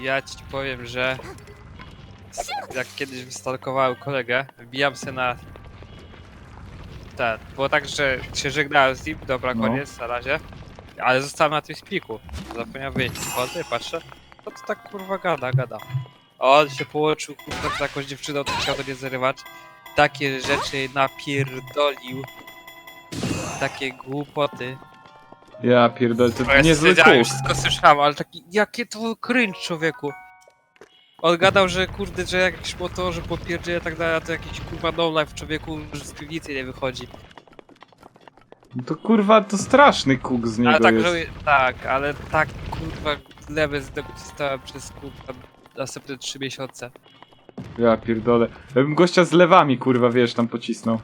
Ja ci powiem, że jak kiedyś wystalkowałem kolegę, wbijam se na ten. Było tak, że się żegnałem z nim, dobra, No. koniec, na razie. Ale zostałem na tym spiku. Zapomniałem wyjść, wchodzę, patrzę, no to tak kurwa gada, gada. A on się połączył kurwa z jakąś dziewczyną, to chciał do nie zarywać. Takie rzeczy napierdolił. Takie głupoty. Ja pierdolę, to Ja niezły wszystko słyszałem, ale taki, jakie to cringe człowieku. On gadał, że kurde, że jakiś motorze popierdzie i tak dalej, a to jakiś kurwa no life człowieku, że z piwnicy nie wychodzi. To kurwa, to straszny kuk z Ale niego tak, jest. że, tak, ale tak kurwa lewy z tego dostałem przez kurwa następne trzy miesiące. Ja pierdolę. Ja bym gościa z lewami, kurwa, wiesz, tam pocisnął.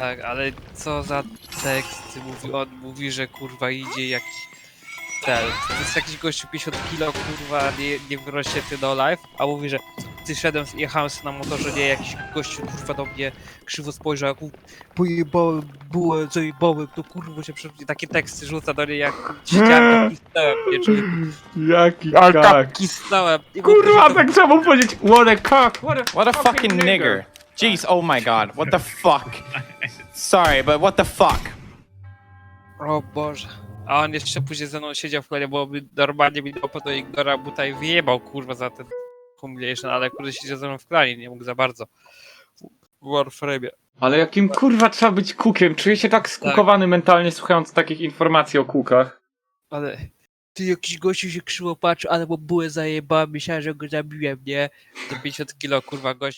Tak, ale co za tekst mówi, on mówi, że kurwa idzie jakiś ten, to jest jakiś gościu 50 kilo, kurwa, nie, nie wyrośnie ty do live, a mówi, że ty szedłem, jechałem sobie na motorze, nie, jakiś gościu, kurwa, do mnie krzywo spojrzał, jak mu pojebałem bułę, zajebałem, to kurwa się przewróci, takie teksty rzuca do niej, jak siedziałem, tak kisnąłem, nie, czy Jaki ale kak. tak kisnąłem. I mówię, Kurwa, że to- tak trzeba mu powiedzieć, what a cock, what a, What a fucking nigger. Jeez, oh my god, what the fuck? Sorry, but what the fuck? O Boże. A on jeszcze później ze mną siedział w klanie, bo by normalnie mi dał po to ignora buta i wyjebał kurwa za ten humiliation, ale kurde siedział ze mną w klanie, nie mógł za bardzo. W Warframe'ie. Ale jakim kurwa trzeba być kukiem? Czuję się tak skukowany mentalnie słuchając takich informacji o kukach. Ale ty jakiś gościu się krzywo patrzy, ale bo były zajebałem, myślałem, że go zabiłem, nie? To 50 kilo kurwa gość